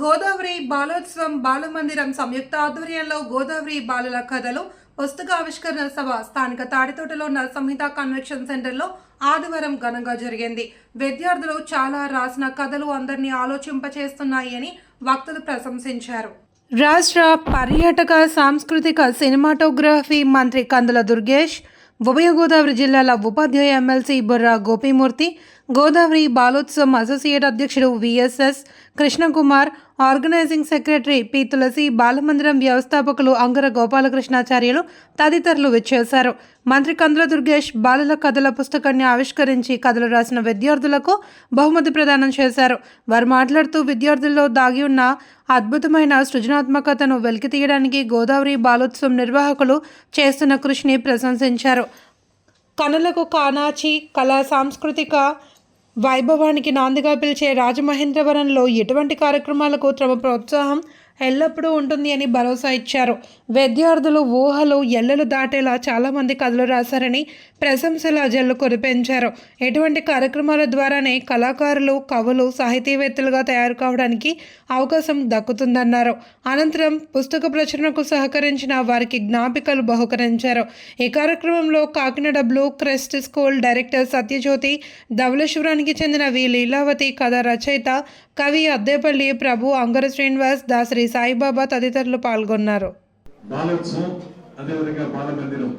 గోదావరి బాలోత్సవం బాలమందిరం సంయుక్త ఆధ్వర్యంలో గోదావరి బాలల కథలు పుస్తక ఆవిష్కరణ సభ స్థానిక తాడితోటలో ఉన్న సంహిత కన్వెన్షన్ సెంటర్లో ఆదివారం ఘనంగా జరిగింది. విద్యార్థులు చాలా రాసిన కథలు అందరినీ ఆలోచింపచేస్తున్నాయని వక్తలు ప్రశంసించారు. రాష్ట్ర పర్యాటక సాంస్కృతిక సినిమాటోగ్రఫీ మంత్రి కందుల దుర్గేష్ ఉభయ గోదావరి జిల్లాల ఉపాధ్యాయ ఎమ్మెల్సీ బుర్రా గోపీమూర్తి గోదావరి బాలోత్సవం అసోసియేట్ అధ్యక్షుడు VSS Krishnakumar organising secretary P Tulasi Balamandiram వ్యవస్థాపకులు అంగర గోపాలకృష్ణాచార్యులు తదితరులు విచ్చేశారు. మంత్రి కందుల దుర్గేష్ బాలల కథల పుస్తకాన్ని ఆవిష్కరించి కథలు రాసిన విద్యార్థులకు బహుమతి ప్రదానం చేశారు. వారు మాట్లాడుతూ విద్యార్థుల్లో దాగి ఉన్న అద్భుతమైన సృజనాత్మకతను వెలికితీయడానికి గోదావరి బాలోత్సవం నిర్వాహకులు చేస్తున్న కృషిని ప్రశంసించారు. కనులకు కానాచి కళా సాంస్కృతిక వైభవానికి నాందిగా పిలిచే రాజమహేంద్రవరంలో ఎటువంటి కార్యక్రమాలకు తమ ప్రోత్సాహం ఎల్లప్పుడూ ఉంటుంది అని భరోసా ఇచ్చారు. విద్యార్థులు ఊహలు ఎల్లలు దాటేలా చాలామంది కథలు రాశారని ప్రశంసల జల్లు కురిపించారు. ఎటువంటి కార్యక్రమాల ద్వారానే కళాకారులు కవులు సాహితీవేత్తలుగా తయారు కావడానికి అవకాశం దక్కుతుందన్నారు. అనంతరం పుస్తక ప్రచురణకు సహకరించిన వారికి జ్ఞాపికలు బహుకరించారు. ఈ కార్యక్రమంలో Kakinada blue crest school director Satyajyoti ధవలేశ్వరానికి చెందిన వి లీలావతి కథ రచయిత కవి అద్దేపల్లి ప్రభు అంగర శ్రీనివాస్ దాసరి సాయిబాబా తదితరులు పాల్గొన్నారు. బాలోత్సవం అదేవిధంగా బాలమందిరం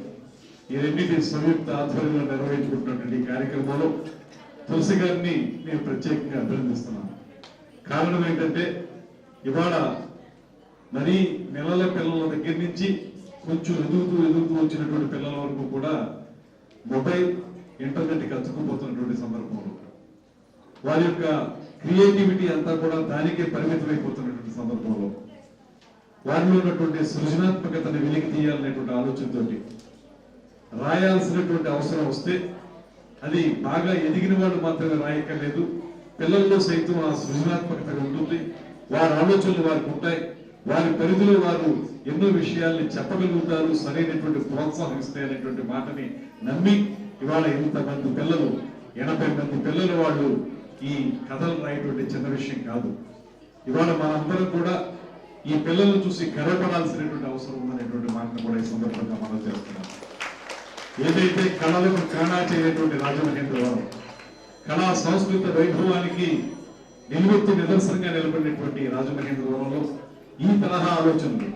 ఈ రెండింటి సంయుక్త ఆధ్వర్యంలో నిర్వహించుకుంటున్నటువంటి కార్యక్రమంలో తులసి గారిని నేను ప్రత్యేకంగా అభినందిస్తున్నాను. కారణం ఏంటంటే ఇవాళ మరీ నెలల పిల్లల దగ్గర నుంచి కొంచెం ఎదుగుతూ ఎదుగుతూ వచ్చినటువంటి పిల్లల వరకు కూడా మొబైల్ ఇంటర్నెట్కి అతుక్కుపోతున్నటువంటి సందర్భంలో వారి యొక్క క్రియేటివిటీ అంతా కూడా దానికే పరిమితమైపోతున్నటువంటి సందర్భంలో వారిలో ఉన్నటువంటి సృజనాత్మకతను వెలికి తీయాలనేటువంటి ఆలోచనతోటి రాయాల్సినటువంటి అవసరం వస్తే అది బాగా ఎదిగిన వాళ్ళు మాత్రమే రాయక్కర్లేదు. పిల్లల్లో సైతం ఆ సృజనాత్మకత ఉంటుంది. వారి ఆలోచనలు వారికి ఉంటాయి. వారి పరిధిలో వారు ఎన్నో విషయాల్ని చెప్పగలుగుతారు. సరైనటువంటి ప్రోత్సాహిస్తాయి అనేటువంటి మాటని నమ్మి ఇవాళ ఇంతమంది పిల్లలు ఎనభై మంది పిల్లలు వాళ్ళు ఈ కథలు రాయటువంటి చిన్న విషయం కాదు. ఇవాళ మనందరం కూడా ఈ పిల్లలను చూసి గర్వపడాల్సినటువంటి అవసరం ఉందనేటువంటి మాటను కూడా ఈ సందర్భంగా మనం చేస్తున్నాం. ఏదైతే కళలకు కాణా చేయటువంటి రాజమహేంద్రవరం కళా సంస్కృత వైభవానికి నిలువెత్తి నిదర్శనంగా నిలబడినటువంటి ఈ రాజమహేంద్రవరంలో ఈ తరహా ఆలోచనలు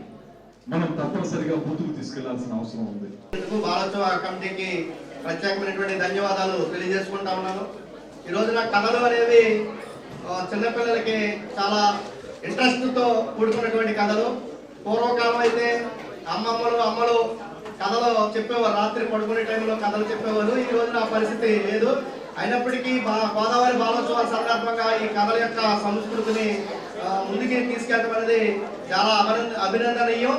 మనం తప్పనిసరిగా ముందుకు తీసుకెళ్ళాల్సిన అవసరం ఉంది. ఇందుకు బాలోత్సవ కమిటీకి ప్రత్యేకమైనటువంటి ధన్యవాదాలు తెలియజేసుకుంటా ఉన్నాను. ఈ రోజున కథలు అనేవి చిన్నపిల్లలకి చాలా ఇంట్రెస్ట్తో కూడుకున్నటువంటి కథలు. పూర్వకాలం అయితే అమ్మమ్మలు అమ్మలు కథలు చెప్పేవారు. రాత్రి పడుకునే టైంలో కథలు చెప్పేవారు. ఈ రోజున ఆ పరిస్థితి లేదు. అయినప్పటికీ బా గోదావరి బాలోత్సవాల సందర్భంగా ఈ కథల యొక్క సంస్కృతిని ఆ, ముందుకి తీసుకెళ్ళడం అనేది చాలా అభినంద అభినందనీయం.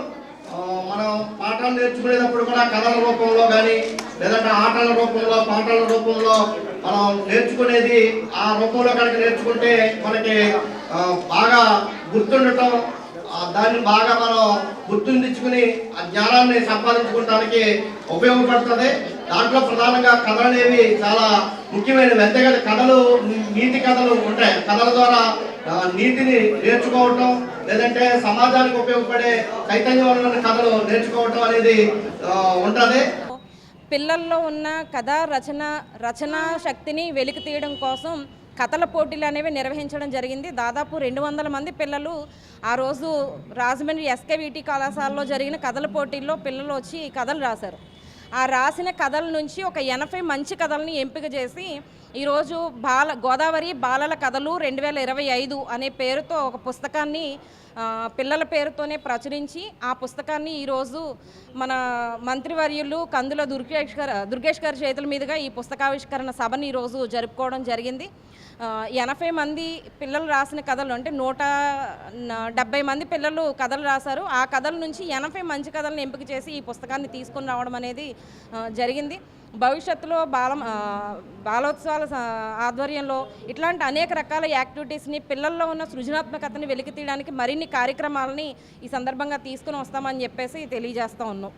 మనం పాఠాలు నేర్చుకునేటప్పుడు కూడా కథల రూపంలో కానీ లేదంటే ఆటల రూపంలో పాటల రూపంలో మనం నేర్చుకునేది ఆ రూపంలో కనుక నేర్చుకుంటే మనకి బాగా గుర్తుండటం దాన్ని బాగా మనం గుర్తుండించుకుని ఆ జ్ఞానాన్ని సంపాదించుకోవడానికి ఉపయోగపడుతుంది. దాంట్లో ప్రధానంగా కథలు అనేవి చాలా ముఖ్యమైనవి. అంతేకాదు కథలు నీతి కథలు ఉంటాయి. కథల ద్వారా నీతిని నేర్చుకోవటం లేదంటే సమాజానికి ఉపయోగపడే చైతన్యవరమైన కథలు నేర్చుకోవటం అనేది ఉంటుంది. పిల్లల్లో ఉన్న కథా రచన రచనా శక్తిని వెలికి తీయడం కోసం కథల పోటీలు అనేవి నిర్వహించడం జరిగింది. దాదాపు రెండు వందల మంది పిల్లలు ఆ రోజు రాజమండ్రి ఎస్కేవిటి కళాశాలలో జరిగిన కథల పోటీల్లో పిల్లలు వచ్చి కథలు రాశారు. ఆ రాసిన కథల నుంచి ఒక ఎనభై మంచి కథల్ని ఎంపిక చేసి ఈరోజు బాల గోదావరి బాలల కథలు రెండు వేల ఇరవై ఐదు అనే పేరుతో ఒక పుస్తకాన్ని పిల్లల పేరుతోనే ప్రచురించి ఆ పుస్తకాన్ని ఈరోజు మన మంత్రివర్యులు కందుల దుర్గేష్ గారు దుర్గేష్ గారి చేతుల మీదుగా ఈ పుస్తకావిష్కరణ సభని ఈరోజు జరుపుకోవడం జరిగింది. ఎనభై మంది పిల్లలు రాసిన కథలు అంటే నూట డెబ్బై మంది పిల్లలు కథలు రాశారు. ఆ కథల నుంచి ఎనభై మంచి కథలను ఎంపిక చేసి ఈ పుస్తకాన్ని తీసుకుని రావడం అనేది జరిగింది. భవిష్యత్తులో బాల బాలోత్సవాల ఆధ్వర్యంలో ఇట్లాంటి అనేక రకాల యాక్టివిటీస్ని పిల్లల్లో ఉన్న సృజనాత్మకతని వెలికి తీయడానికి మరిన్ని కార్యక్రమాలని ఈ సందర్భంగా తీసుకుని వస్తామని చెప్పేసి తెలియజేస్తూ ఉన్నాం.